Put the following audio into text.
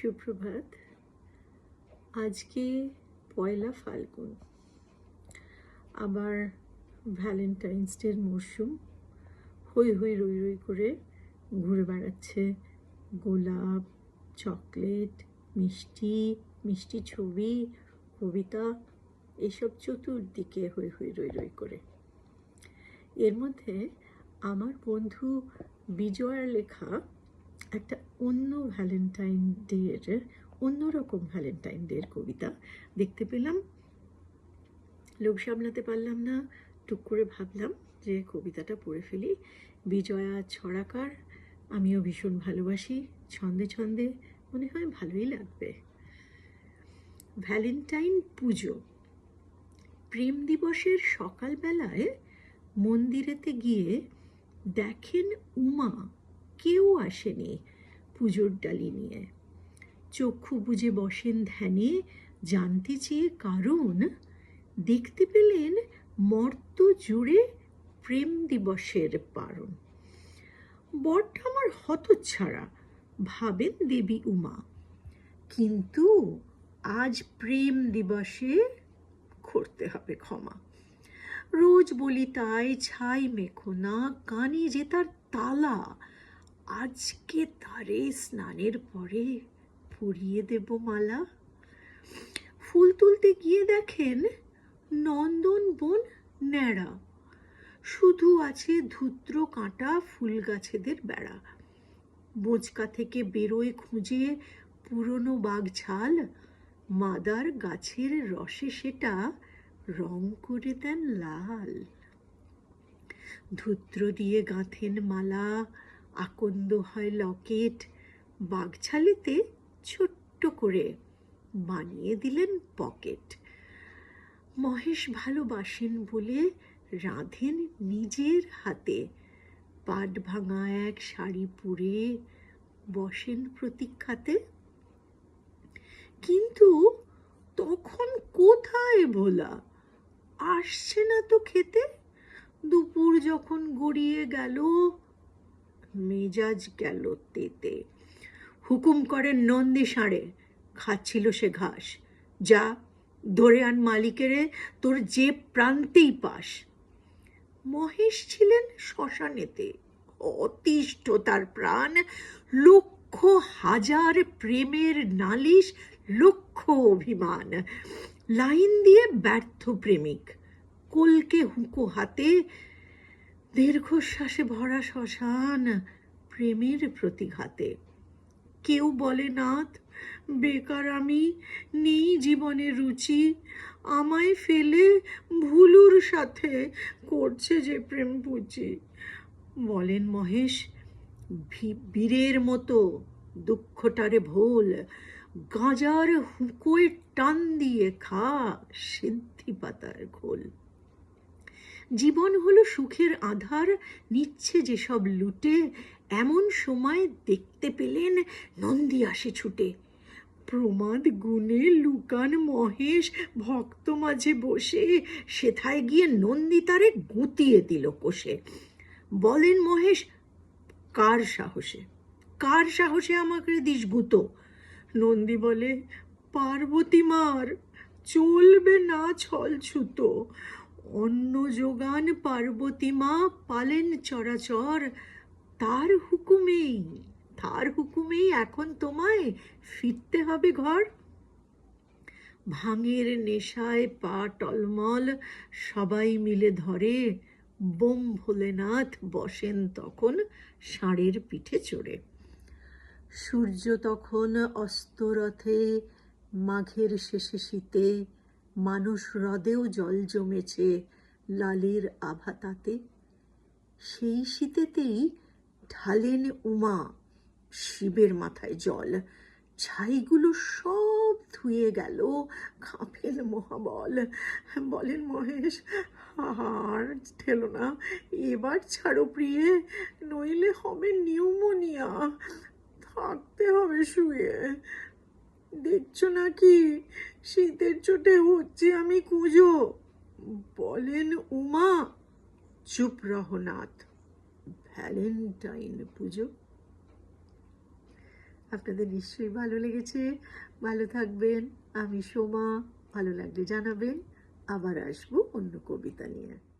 সুপ্রভাত। আজকে পয়লা ফাল্গুন। আবার ভ্যালেন্টাইন্স ডের মরশুম হই হই রই রই করে ঘুরে বেড়াচ্ছে গোলাপ, চকলেট, মিষ্টি মিষ্টি ছবি, কবিতা, এসব চতুর্দিকে হই হই রই রই করে। এর মধ্যে আমার বন্ধু বিজয়ার লেখা একটা অন্য ভ্যালেন্টাইন ডের অন্যরকম ভ্যালেন্টাইন ডের কবিতা দেখতে পেলাম। লোভ সামলাতে পারলাম না, টুক করে ভাবলাম যে কবিতাটা পড়ে ফেলি। বিজয়া ছড়াকার, আমিও ভীষণ ভালোবাসি, ছন্দে ছন্দে, মনে হয় ভালোই লাগবে। ভ্যালেন্টাইন পুজো, প্রেম দিবসের সকালবেলায় মন্দিরেতে গিয়ে দেখেন উমা কেউ আসেনি পুজোর ডালি নিয়ে। চক্ষু বুঝে বসেন ধ্যানে, জানতে চেয়ে কারণ দেখতে পেলেন মর্ত জুড়ে প্রেম দিবসের পারণ। বরটা আমার হতচ্ছাড়া, ভাবেন দেবী উমা। কিন্তু আজ প্রেম দিবসে করতে হবে ক্ষমা। রোজ বলি তাই, ছাই মেখো না, কানে যে তার তালা আজকে তারে স্নানের পরে পরিয়ে দেব মালা। ফুল তুলতে গিয়ে দেখেন নন্দন বন ন্যাড়া। শুধু আছে ধূত্র কাঁটা ফুল গাছেদের বেড়া। বোঁচকা থেকে বেরোয় খুঁজে পুরনো বাঘ ছাল মাদার গাছের রসে সেটা রং করে দেন লাল। ধূত্র দিয়ে গাঁথেন মালা। আকন্দ হয় লকেট বাঘছালিতে ছোট্ট করে বানিয়ে দিলেন পকেট। মহেশ ভালোবাসেন বলে রাঁধেন নিজের হাতে। পাট ভাঙা এক শাড়ি পরে বসেন প্রতীক্ষাতে। কিন্তু তখন কোথায় ভোলা? আসছে না তো খেতে? দুপুর যখন গড়িয়ে গেল মেজাজ গেল তেতে। হুকুম করেন নন্দী সাঁড়ে খাচ্ছিল সে ঘাস। যা, ধরে আন মালিকেরে, তোর যে প্রান্তেই পাস। মহেশ ছিলেন শ্মশানেতে, অতিষ্ঠ তার প্রাণ, লক্ষ হাজার প্রেমের নালিশ, লক্ষ অভিমান। লাইন দিয়ে ব্যর্থ প্রেমিক। কলকে হুঁকো হাতে দীর্ঘশ্বাসে ভরা শ্মশান প্রেমের প্রতিঘাতে। কেউ বলে, নাথ, বেকার আমি, নেই জীবনের রুচি। আমায় ফেলে ভুলুর সাথে করছে যে প্রেম পুচি বলেন মহেশ বীরের মতো দুঃখটারে ভোল। গাঁজার হুঁকোয় টান দিয়ে খা সিদ্ধি পাতার ঘোল। জীবন হলো সুখের আধার, নিচ্ছে যেসব লুটে, এমন সময় দেখতে পেলেন নন্দী আসে ছুটে। প্রমাদ, গুণে, লুকান, মহেশ, ভক্ত মাঝে বসে, সেথায় গিয়ে নন্দী তারে গুঁতিয়ে দিল কোষে। বলেন মহেশ, কার সাহসে? কার সাহসে আমাকে দিস গুঁতো? নন্দী বলে, পার্বতী মার, চলবে না ছল ছুতো। অন্ন যোগান পার্বতী মা পালেন চরাচর। তার হুকুমেই তার হুকুমেই এখন তোমায় ফিরতে হবে ঘর। ভাঙের নেশায় পা টলমল, সবাই মিলে ধরে বোম ভোলেনাথ বসেন তখন ষাঁড়ের পিঠে চড়ে। সূর্য তখন অস্তরথে মাঘের শেষে শীতে মানুষ হ্রদেও জল জমেছে লালের আভা তাতে সেই শীতেতেই ঢালেন উমা শিবের মাথায় জল। ছাইগুলো সব ধুয়ে গেল কাঁপেন মহাবল। বলেন মহেশ, আর ঠেলো না, এবার ছাড়ো প্রিয়ে, নইলে হবে নিউমোনিয়া। থাকতে হবে শুয়ে। দেখছ নাকি? শীতের চোটে হচ্ছে আমি কুজো। বলেন উমা। চুপ রহনাথ ভ্যালেন্টাইন পুজো। আপনাদের নিশ্চয়ই ভালো লেগেছে। ভালো থাকবেন। আমি সোমা। ভালো লাগলে জানাবেন। আবার আসব অন্য কবিতা নিয়ে।